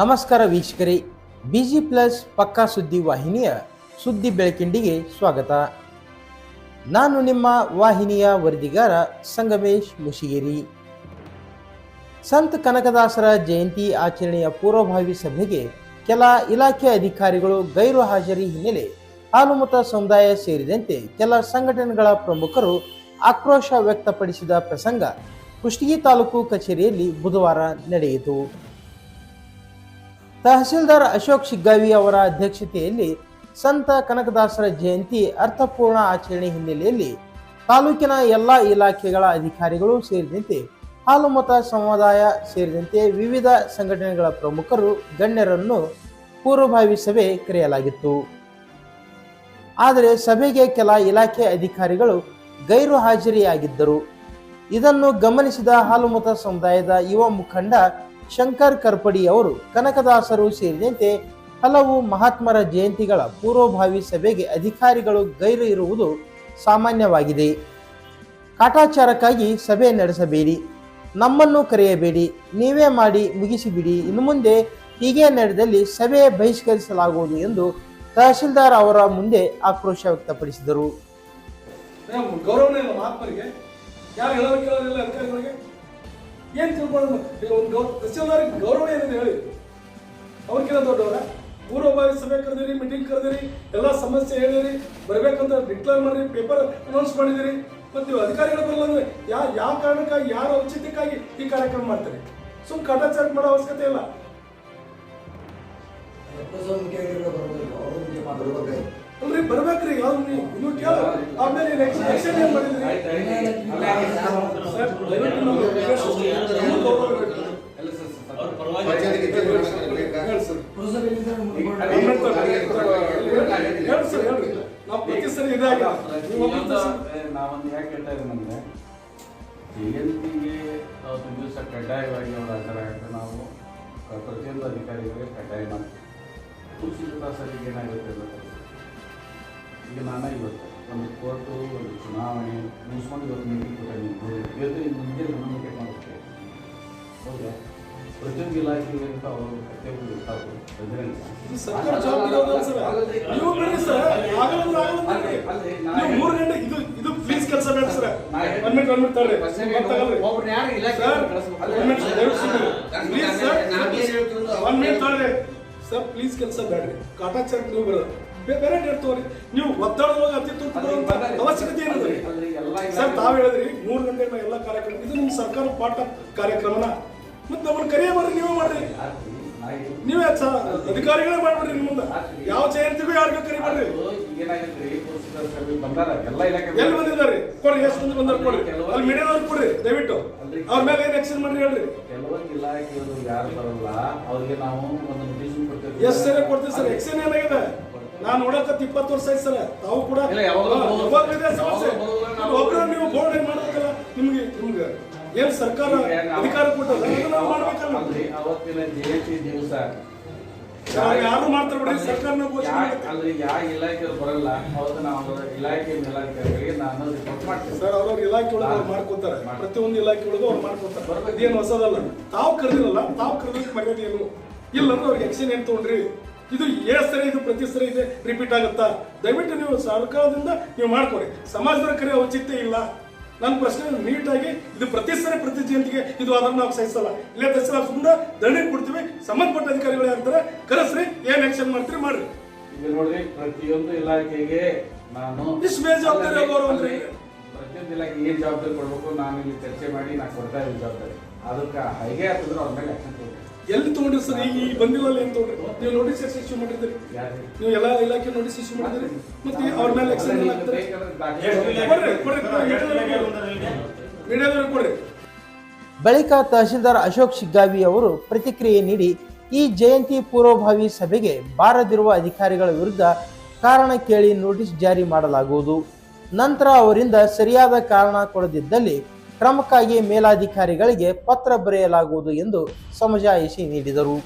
ನಮಸ್ಕಾರ ವೀಕ್ಷಕರೇ, busy plus ಪಕ್ಕಾ ಸುದ್ದಿ ವಾಹಿನಿಯ ಸುದ್ದಿ ಬೆಳಕಿಂಡಿಗೆ ಸ್ವಾಗತ. ನಾನು ನಿಮ್ಮ ವಾಹಿನಿಯ ವರದಿಗಾರ ಸಂಗಮೇಶ್ ಮುಶಿಗೇರಿ ಸಂತ ಕನಕದಾಸರ ಜಯಂತಿ ಆಚರಣೆಯ ಪೂರ್ವಭಾವಿ ಸಭೆಗೆ ಕೆಲ ಇಲಾಖೆ ಅಧಿಕಾರಿಗಳು ಗೈರು ಹಾಜರಿ ಹಿನ್ನೆಲೆ ಹಾಲುಮತ ಸಮುದಾಯ ಸೇರಿದಂತೆ ಕೆಲ ಸಂಘಟನೆಗಳ ಪ್ರಮುಖರು ಆಕ್ರೋಶ ವ್ಯಕ್ತಪಡಿಸಿದ ಪ್ರಸಂಗ ಕುಷ್ಟಗಿ ತಾಲೂಕು ಕಚೇರಿಯಲ್ಲಿ ಬುಧವಾರ ನಡೆಯಿತು. ತಹಸೀಲ್ದಾರ್ ಅಶೋಕ್ ಶಿಗ್ಗಾವಿ ಅವರ ಅಧ್ಯಕ್ಷತೆಯಲ್ಲಿ ಸಂತ ಕನಕದಾಸರ ಜಯಂತಿ ಅರ್ಥಪೂರ್ಣ ಆಚರಣೆ ಹಿನ್ನೆಲೆಯಲ್ಲಿ ತಾಲೂಕಿನ ಎಲ್ಲ ಇಲಾಖೆಗಳ ಅಧಿಕಾರಿಗಳು ಸೇರಿದಂತೆ ಹಾಲುಮತ ಸಮುದಾಯ ಸೇರಿದಂತೆ ವಿವಿಧ ಸಂಘಟನೆಗಳ ಪ್ರಮುಖರು ಗಣ್ಯರನ್ನು ಪೂರ್ವಭಾವಿ ಸಭೆ ಕರೆಯಲಾಗಿತ್ತು. ಆದರೆ ಸಭೆಗೆ ಕೆಲ ಇಲಾಖೆ ಅಧಿಕಾರಿಗಳು ಗೈರು ಹಾಜರಿಯಾಗಿದ್ದರು ಇದನ್ನು ಗಮನಿಸಿದ ಹಾಲುಮತ ಸಮುದಾಯದ ಯುವ ಮುಖಂಡ ಶಂಕರ್ ಕರ್ಪಡಿ ಅವರು ಕನಕದಾಸರು ಸೇರಿದಂತೆ ಹಲವು ಮಹಾತ್ಮರ ಜಯಂತಿಗಳ ಪೂರ್ವಭಾವಿ ಸಭೆಗೆ ಅಧಿಕಾರಿಗಳು ಗೈರು ಇರುವುದು ಸಾಮಾನ್ಯವಾಗಿದೆ. ಕಾಟಾಚಾರಕ್ಕಾಗಿ ಸಭೆ ನಡೆಸಬೇಡಿ. ನಮ್ಮನ್ನು ಕರೆಯಬೇಡಿ. ನೀವೇ ಮಾಡಿ ಮುಗಿಸಿಬಿಡಿ. ಇನ್ನು ಮುಂದೆ ಹೀಗೆ ನಡೆದಲ್ಲಿ ಸಭೆ ಬಹಿಷ್ಕರಿಸಲಾಗುವುದು ಎಂದು ತಹಶೀಲ್ದಾರ್ ಅವರ ಮುಂದೆ ಆಕ್ರೋಶ ವ್ಯಕ್ತಪಡಿಸಿದರು. ಏನ್ ತಿಳ್ಕೊಳ್ಳೋದು? ಈಗ ಒಂದು ಗೌ ತಹಸೀಲ್ದಾರ್ಗೆ ಗೌರವ ಏನಿದೆ ಹೇಳಿ. ಅವ್ರಿಗಿಂತ ದೊಡ್ಡವರ. ಪೂರ್ವಭಾವಿ ಸಭೆ ಕರೆದಿರಿ ಮೀಟಿಂಗ್ ಕರೆದಿರಿ, ಎಲ್ಲ ಸಮಸ್ಯೆ ಹೇಳಿರಿ, ಬರಬೇಕಂತ ಡಿಕ್ಲೇರ್ ಮಾಡಿರಿ ಪೇಪರ್ ಅನೌನ್ಸ್ ಮಾಡಿದಿರಿ. ಮತ್ತೆ ನೀವು ಅಧಿಕಾರಿಗಳು ಬರಲ್ಲ ಅಂದ್ರೆ ಯಾ ಯಾವ ಕಾರಣಕ್ಕಾಗಿ, ಯಾರ ಔಚಿತ್ಯಕ್ಕಾಗಿ ಈ ಕಾರ್ಯಕ್ರಮ ಮಾಡ್ತಾರೆ? ಸುಮ್ ಕಾಟಾಚಾರ ಮಾಡೋ ಅವಶ್ಯಕತೆ ಇಲ್ಲ. ಬರ್ಬೇಕ್ರಿ ಯಾವ್ದು ನೀವು ಸರ್, ನಾವು ಪ್ರತಿ ಯಾಕೆ ಹೇಳ್ತಾ ದಿವಸ ಕಡ್ಡಾಯವಾಗಿ ಅವರ ಹಾಜರಾಗಕ್ಕೆ ನಾವು ಪ್ರತಿಯೊಂದು ಅಧಿಕಾರಿಗಳಿಗೆ ಕಡ್ಡಾಯ ಮಾಡ್ತೀವಿ. ಸರಿ ಏನಾಗುತ್ತೆ ಈಗ ನಾನು ಇವತ್ತು ಒಂದು ಕೋರ್ಟು ಒಂದು ಚುನಾವಣೆ ಮುಗಿಸ್ಕೊಂಡು ಇವತ್ತು ಮೀಟಿಂಗ್ ಕೊಟ್ಟಿದ್ದೀನಿ ಇವತ್ತು ಮುಂದೆ ನಂಬಿಕೆ ಮಾಡುತ್ತೆ ಹೌದಾ? ಪ್ರತಿಯೊಂದು ಇಲಾಖೆಗೆ ಅಂತ ಅವರು ಕರ್ತವ್ಯಗಳು ಇರ್ತಾವೆ. ಸರ್? ನೀವು ಪ್ಲೀಸ್ ಕೆಲಸ ಬೇಡ್ರಿ. ಕಾಟಾಚಾರಕ್ಕೆ ನೀವು ಬರೋದು. ಬೇರೆ ಡೇಟ್ ತಗೋರಿ ನೀವು ಒತ್ತಡದೊಳಗೆ ಅತಿ ತುರ್ತು ಬರುವಂತ ಅವಶ್ಯಕತೆ ಏನಿದೆ ಸರ್ ತಾವ್ ಹೇಳಿದ್ರಿ ಮೂರ್ ಗಂಟೆ ಎಲ್ಲ ಕಾರ್ಯಕ್ರಮ ಇದು ನಿಮ್ಮ ಸರ್ಕಾರ ಪಾಠ ಕಾರ್ಯಕ್ರಮನ? ಮತ್ತೆ ನಮ್ಮನ್ನ ಕರಿಯ ಮಾಡ್ರಿ ನೀವೇ ಮಾಡ್ರಿ. ನೀವೇ ಅಧಿಕಾರಿಗಳೇ ಮಾಡ್ಬಿಡ್ರಿ ನಿಮ್ಮ ಮುಂದೆ. ಯಾವ ಜಯಂತಿಗೂ ಯಾರಿಗೂ ಕರಿಬೇಡ್ರಿ ಮಾಡ್ರಿ. ಎಲ್ಲ ಇಲಾಖೆ ಎಲ್ಲಿ ಬಂದಿದ್ದಾರೆ? ಕೊಡ್ರಿ ಎಷ್ಟು ಮಂದಿ ಬಂದಾರ ಕೊಡ್ರಿ. ಅಲ್ಲಿ ಮೀಡಿಯಾದವ್ರು ಕೊಡ್ರಿ ದಯವಿಟ್ಟು. ಅವ್ರ ಮೇಲೆ ಏನ್ ಆಕ್ಷನ್ ಮಾಡ್ರಿ ಹೇಳ್ರಿ. ಕೆಲವೊಂದು ಇಲಾಖೆಯವರು ಯಾರು ಬರಲ್ಲ ಅವ್ರಿಗೆ ನಾವು ಒಂದು ನೋಟಿಸ್ ಕೊಡ್ತೇವೆ. ಎಷ್ಟ್ ಸರಿ ಕೊಡ್ತೀವಿ ಸರ್. ಎಕ್ಸ್ಚೇಂಜ್ ಏನಾಗಿದೆ? ನಾನು ನೋಡಕ್ಕ ಇಪ್ಪತ್ತು ವರ್ಷ ಆಯ್ತು ಸರ್. ತಾವು ಕೂಡ ಇದೆ ಸಮಸ್ಯೆ. ನೀವು ಬೋರ್ಡ್ ಏನ್ ಮಾಡ್ಬೇಕಲ್ಲ ನಿಮ್ಗೆ ನಿಮ್ಗೆ ಏನ್ ಸರ್ಕಾರ ಅಧಿಕಾರ ಕೊಟ್ಟಲ್ಲ ನಾವು ಮಾಡ್ಬೇಕಲ್ಲ. ಅವತ್ತಿನ ಜಯಂತಿ ದಿವಸ ಯಾರು ಮಾಡ್ತಾರೆ ಬಿಡ್ರಿ ಸರ್ಕಾರನ. ಅಲ್ರಿ ಯಾವ ಇಲಾಖೆ ಬರಲ್ಲ ಅವತ್ತು ನಾವು ಇಲಾಖೆ ಮೇಲಾಧಿಕಾರಿಗಳಿಗೆ ನಾನು ರಿಪೋರ್ಟ್ ಮಾಡ್ತೇನೆ. ಸರ್ ಅವ್ರವ್ರ ಇಲಾಖೆ ಒಳಗೆ ಅವ್ರು ಮಾಡ್ಕೊತಾರೆ. ಪ್ರತಿಯೊಂದು ಇಲಾಖೆ ಒಳಗೂ ಅವ್ರು ಮಾಡ್ಕೊತಾರೆ. ಇದೇನು ಹೊಸದಲ್ಲ. ತಾವು ಕರೆದಿರಲ್ಲ ತಾವು ಕರೆದಕ್ಕೆ ಮರ್ಯಾದೆ ಏನು? ಇಲ್ಲ ಅಂದ್ರೆ ಅವ್ರಿಗೆ ಎಕ್ಷನ್ ಏನ್ ತಗೊಂಡ್ರಿ? ಇದು ಏ ಸರಿ ಇದು ಪ್ರತಿ ಸರಿ ಇದೆ ರಿಪೀಟ್ ಆಗುತ್ತಾ? ದಯವಿಟ್ಟು ನೀವು ಸರ್ಕಾರದಿಂದ ನೀವು ಮಾಡ್ಕೊಡಿ ಸಮಾಜದ ಕರೆ ಔಚಿತ್ಯ ಇಲ್ಲ. ನನ್ನ ಪ್ರಶ್ನೆ ನೀಟಾಗಿ ಇದು ಪ್ರತಿ ಸರಿ ಪ್ರತಿ ಜಯಂತಿಗೆ ಇದು ಅದನ್ನು ನಾವು ಸಹಿಸಲ್ಲ. ಇಲ್ಲೇ ದಸರಾ ಸುಮ್ಮನೆ ದಂಡ ಕೊಡ್ತೀವಿ ಸಂಬಂಧಪಟ್ಟ ಅಧಿಕಾರಿಗಳು ಯಾರ್ತಾರೆ ಕರೆಸ್ರಿ ಏನ್ ಆಕ್ಷನ್ ಮಾಡ್ತೀರಿ ಮಾಡ್ರಿ. ನೋಡ್ರಿ ಪ್ರತಿಯೊಂದು ಇಲಾಖೆಗೆ ನಾನು ಇಷ್ಟು ಬೇಜವಾಬ್ದಾರಿ ಪ್ರತಿಯೊಂದು ಇಲಾಖೆ ಏನ್ ಜವಾಬ್ದಾರಿ ಕೊಡ್ಬೇಕು ನಾನು ಇಲ್ಲಿ ಚರ್ಚೆ ಮಾಡಿ ನಾನು ಕೊಡ್ತಾ ಇದ್ದೀನಿ ಜವಾಬ್ದಾರಿ. ಅದಕ್ಕೆ ಹೈಗೆ ಆಗ್ತದ್ರೆ ಅವ್ರ ಮೇಲೆ ಆಕ್ಷನ್ ತಗೋಬೇಕು ಎಲ್ಲಿ ತಗೊಂಡ್ರಿ ಸರ್? ಈಗ ಈ ಬಂದಿಲ್ಲ ಏನ್ ತಗೊಂಡ್ರಿ? ನೀವು ನೋಟಿಸ್ ಎಷ್ಟು ಇಶ್ಯೂ ಮಾಡಿದ್ರಿ? ನೀವು ಎಲ್ಲ ಇಲಾಖೆ ನೋಟಿಸ್ ಇಶ್ಯೂ ಮಾಡಿದ್ರಿ? ಮತ್ತೆ ಅವ್ರ ಮೇಲೆ ಆಕ್ಷನ್ ಎಲ್ಲ ಕೊಡ್ರಿ ಮೀಡಿಯಾದವ್ರಿಗೆ ಕೊಡ್ರಿ. ಬಳಿಕ ತಹಶೀಲ್ದಾರ್ ಅಶೋಕ್ ಶಿಗ್ಗಾವಿ ಅವರು ಪ್ರತಿಕ್ರಿಯೆ ನೀಡಿ ಈ ಜಯಂತಿ ಪೂರ್ವಭಾವಿ ಸಭೆಗೆ ಬಾರದಿರುವ ಅಧಿಕಾರಿಗಳ ವಿರುದ್ಧ ಕಾರಣ ಕೇಳಿ ನೋಟಿಸ್ ಜಾರಿ ಮಾಡಲಾಗುವುದು. ನಂತರ ಅವರಿಂದ ಸರಿಯಾದ ಕಾರಣ ಕೊಡದಿದ್ದಲ್ಲಿ ಕ್ರಮಕ್ಕಾಗಿ ಮೇಲಾಧಿಕಾರಿಗಳಿಗೆ ಪತ್ರ ಬರೆಯಲಾಗುವುದು ಎಂದು ಸಮಜಾಯಿಷಿ ನೀಡಿದರು.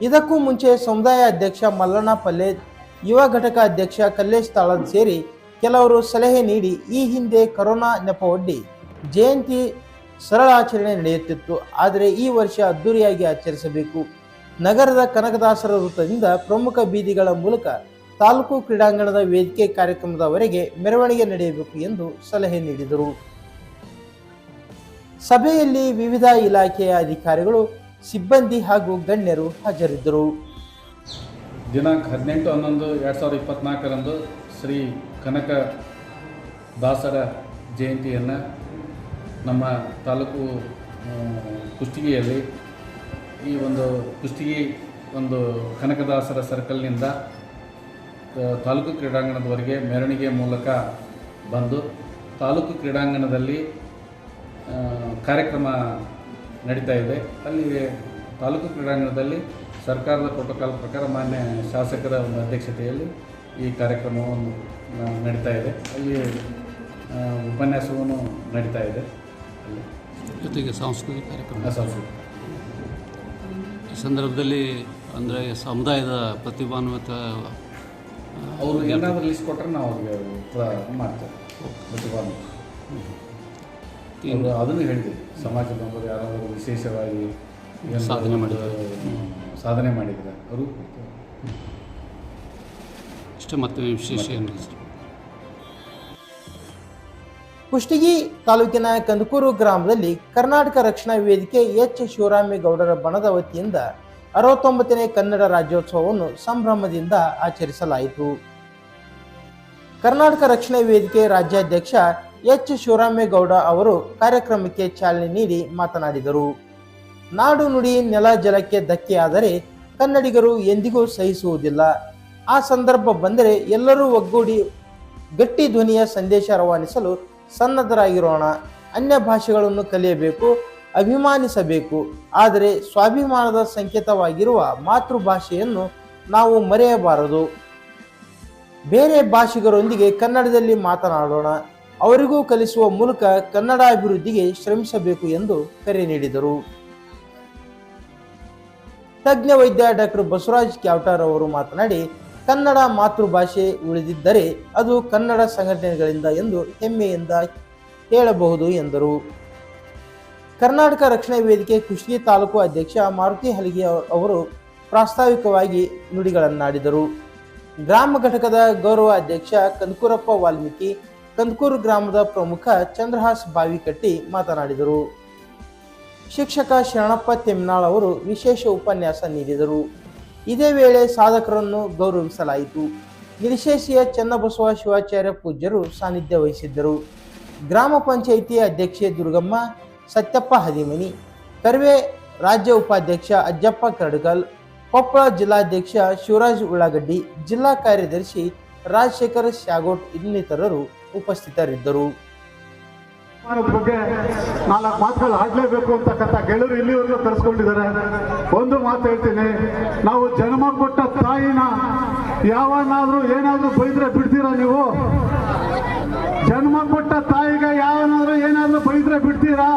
ಇದಕ್ಕೂ ಮುಂಚೆ ಸಮುದಾಯ ಅಧ್ಯಕ್ಷ ಮಲ್ಲಣ್ಣ ಪಲ್ಲೆ, ಯುವ ಘಟಕ ಅಧ್ಯಕ್ಷ ಕಲ್ಲೇಶ್ ತಾಳದ್ ಸೇರಿ ಕೆಲವರು ಸಲಹೆ ನೀಡಿ ಈ ಹಿಂದೆ ಕರೋನಾ ನೆಪವೊಡ್ಡಿ ಜಯಂತಿ ಸರಳ ಆಚರಣೆ ನಡೆಯುತ್ತಿತ್ತು. ಆದರೆ ಈ ವರ್ಷ ಅದ್ದೂರಿಯಾಗಿ ಆಚರಿಸಬೇಕು. ನಗರದ ಕನಕದಾಸರ ವೃತ್ತದಿಂದ ಪ್ರಮುಖ ಬೀದಿಗಳ ಮೂಲಕ ತಾಲೂಕು ಕ್ರೀಡಾಂಗಣದ ವೇದಿಕೆ ಕಾರ್ಯಕ್ರಮದವರೆಗೆ ಮೆರವಣಿಗೆ ನಡೆಯಬೇಕು ಎಂದು ಸಲಹೆ ನೀಡಿದರು. ಸಭೆಯಲ್ಲಿ ವಿವಿಧ ಇಲಾಖೆಯ ಅಧಿಕಾರಿಗಳು, ಸಿಬ್ಬಂದಿ ಹಾಗೂ ಗಣ್ಯರು ಹಾಜರಿದ್ದರು. ದಿನಾಂಕ ಹದಿನೆಂಟು ಹನ್ನೊಂದು ಎರಡು ಸಾವಿರದ ಇಪ್ಪತ್ತ್ನಾಲ್ಕರಂದು ಶ್ರೀ ಕನಕ ದಾಸರ ಜಯಂತಿಯನ್ನು ನಮ್ಮ ತಾಲೂಕು ಕುಷ್ಟಗಿಯಲ್ಲಿ ಈ ಒಂದು ಕುಷ್ಟಗಿ ಒಂದು ಕನಕದಾಸರ ಸರ್ಕಲ್ನಿಂದ ತಾಲೂಕು ಕ್ರೀಡಾಂಗಣದವರೆಗೆ ಮೆರವಣಿಗೆ ಮೂಲಕ ಬಂದು ತಾಲೂಕು ಕ್ರೀಡಾಂಗಣದಲ್ಲಿ ಕಾರ್ಯಕ್ರಮ ನಡೀತಾ ಇದೆ. ಅಲ್ಲಿ ತಾಲೂಕು ಕ್ರೀಡಾಂಗಣದಲ್ಲಿ ಸರ್ಕಾರದ ಪ್ರೋಟೋಕಾಲ್ ಪ್ರಕಾರ ಮಾನ್ಯ ಶಾಸಕರ ಒಂದು ಅಧ್ಯಕ್ಷತೆಯಲ್ಲಿ ಈ ಕಾರ್ಯಕ್ರಮವನ್ನು ನಡೀತಾ ಇದೆ. ಅಲ್ಲಿ ಉಪನ್ಯಾಸವನ್ನು ನಡೀತಾ ಇದೆ. ಅಲ್ಲಿ. ಜೊತೆಗೆ ಸಾಂಸ್ಕೃತಿಕ ಕಾರ್ಯಕ್ರಮ. ಸಾಂಸ್ಕೃತಿಕ. ಈ ಸಂದರ್ಭದಲ್ಲಿ ಅಂದರೆ ಸಮುದಾಯದ ಪ್ರತಿಭಾನ್ವಿತ ಅವರು ಏನಾದರೂ ಲಿಸ್ಟ್ ಕೊಟ್ಟರೆ ನಾವು ಅವ್ರಿಗೆ ಮಾಡ್ತೇವೆ. ಪ್ರತಿಭಾನ್ವಿತ. ಅವರು ಅದನ್ನು ಹೇಳಿದೆ. ಸಮಾಜದ ಬಂದರು ಯಾರಾದರೂ ವಿಶೇಷವಾಗಿ ಸಾಧನೆ ಮಾಡಿದ್ದಾರೆ. ಸಾಧನೆ ಮಾಡಿದರೆ ಅವರು. ಇಷ್ಟೇ ಮತ್ತೆ ವಿಶೇಷ ಕುಷ್ಟಗಿ ತಾಲೂಕಿನ ಕಂದಕೂರು ಗ್ರಾಮದಲ್ಲಿ ಕರ್ನಾಟಕ ರಕ್ಷಣಾ ವೇದಿಕೆ ಎಚ್ ಶಿವರಾಮೇಗೌಡರ ಬಣದ ವತಿಯಿಂದ ಅರವತ್ತೊಂಬತ್ತನೇ ಕನ್ನಡ ರಾಜ್ಯೋತ್ಸವವನ್ನು ಸಂಭ್ರಮದಿಂದ ಆಚರಿಸಲಾಯಿತು. ಕರ್ನಾಟಕ ರಕ್ಷಣಾ ವೇದಿಕೆ ರಾಜ್ಯಾಧ್ಯಕ್ಷ ಎಚ್ ಶಿವರಾಮೇಗೌಡ ಅವರು ಕಾರ್ಯಕ್ರಮಕ್ಕೆ ಚಾಲನೆ ನೀಡಿ ಮಾತನಾಡಿದರು. ನಾಡು ನುಡಿ ನೆಲ ಜಲಕ್ಕೆ ಧಕ್ಕೆಯಾದರೆ ಕನ್ನಡಿಗರು ಎಂದಿಗೂ ಸಹಿಸುವುದಿಲ್ಲ. ಆ ಸಂದರ್ಭ ಬಂದರೆ ಎಲ್ಲರೂ ಒಗ್ಗೂಡಿ ಗಟ್ಟಿ ಧ್ವನಿಯ ಸಂದೇಶ ರವಾನಿಸಲು ಸನ್ನದ್ಧರಾಗಿರೋಣ. ಅನ್ಯ ಭಾಷೆಗಳನ್ನು ಕಲಿಯಬೇಕು, ಅಭಿಮಾನಿಸಬೇಕು. ಆದರೆ ಸ್ವಾಭಿಮಾನದ ಸಂಕೇತವಾಗಿರುವ ಮಾತೃಭಾಷೆಯನ್ನು ನಾವು ಮರೆಯಬಾರದು. ಬೇರೆ ಭಾಷಿಗರೊಂದಿಗೆ ಕನ್ನಡದಲ್ಲಿ ಮಾತನಾಡೋಣ. ಅವರಿಗೂ ಕಲಿಸುವ ಮೂಲಕ ಕನ್ನಡ ಅಭಿವೃದ್ಧಿಗೆ ಶ್ರಮಿಸಬೇಕು ಎಂದು ಕರೆ ನೀಡಿದರು. ತಜ್ಞ ವೈದ್ಯ ಡಾಕ್ಟರ್ ಬಸವರಾಜ್ ಕ್ಯಾವಟಾರ್ ಅವರು ಮಾತನಾಡಿ, ಕನ್ನಡ ಮಾತೃಭಾಷೆ ಉಳಿದಿದ್ದರೆ ಅದು ಕನ್ನಡ ಸಂಘಟನೆಗಳಿಂದ ಎಂದು ಹೆಮ್ಮೆಯಿಂದ ಹೇಳಬಹುದು ಎಂದರು. ಕರ್ನಾಟಕ ರಕ್ಷಣಾ ವೇದಿಕೆ ಕುಷ್ಟಗಿ ತಾಲೂಕು ಅಧ್ಯಕ್ಷ ಮಾರುತಿ ಹಲಗಿ ಅವರು ಪ್ರಾಸ್ತಾವಿಕವಾಗಿ ನುಡಿಗಳನ್ನಾಡಿದರು. ಗ್ರಾಮ ಘಟಕದ ಗೌರವ ಅಧ್ಯಕ್ಷ ಕಂದಕೂರಪ್ಪ ವಾಲ್ಮೀಕಿ ಕಂದಕೂರು ಗ್ರಾಮದ ಪ್ರಮುಖ ಚಂದ್ರಹಾಸ್ ಬಾವಿಕಟ್ಟಿ ಮಾತನಾಡಿದರು. ಶಿಕ್ಷಕ ಶರಣಪ್ಪ ತೆಮ್ನಾಳ್ ಅವರು ವಿಶೇಷ ಉಪನ್ಯಾಸ ನೀಡಿದರು. ಇದೇ ವೇಳೆ ಸಾಧಕರನ್ನು ಗೌರವಿಸಲಾಯಿತು. ನಿರ್ಶೇಷಿಯ ಚನ್ನಬಸವ ಶಿವಾಚಾರ್ಯ ಪೂಜ್ಯರು ಸಾನ್ನಿಧ್ಯ ವಹಿಸಿದ್ದರು. ಗ್ರಾಮ ಪಂಚಾಯಿತಿ ಅಧ್ಯಕ್ಷೆ ದುರ್ಗಮ್ಮ, ಸತ್ಯಪ್ಪ ಹದಿಮನಿ, ಕರ್ವೆ ರಾಜ್ಯ ಉಪಾಧ್ಯಕ್ಷ ಅಜ್ಜಪ್ಪ ಕರಡ್ಗಲ್, ಕೊಪ್ಪಳ ಜಿಲ್ಲಾಧ್ಯಕ್ಷ ಶಿವರಾಜ್ ಉಳ್ಳಾಗಡ್ಡಿ, ಜಿಲ್ಲಾ ಕಾರ್ಯದರ್ಶಿ ರಾಜಶೇಖರ್ ಶಾಗೋಟ್ ಇನ್ನಿತರರು ಉಪಸ್ಥಿತರಿದ್ದರು. ಬಗ್ಗೆ ನಾಲ್ಕು ಮಾತುಗಳು ಆಡಲೇಬೇಕು ಅಂತಕ್ಕಂಥ ಗೆಳೆಯರು ಇಲ್ಲಿವರೆಗೂ ತರಿಸ್ಕೊಂಡಿದ್ದಾರೆ ಒಂದು ಮಾತು ಹೇಳ್ತೀನಿ. ನಾವು ಜನ್ಮ ಕೊಟ್ಟ ತಾಯಿನ ಯಾವನಾದ್ರೂ ಏನಾದರೂ ಬೈದ್ರೆ ಬಿಡ್ತೀರಾ ನೀವು? ಜನ್ಮ ಕೊಟ್ಟ ತಾಯಿಗೆ ಯಾವನಾದ್ರೂ ಏನಾದರೂ ಬೈದ್ರೆ ಬಿಡ್ತೀರಾ?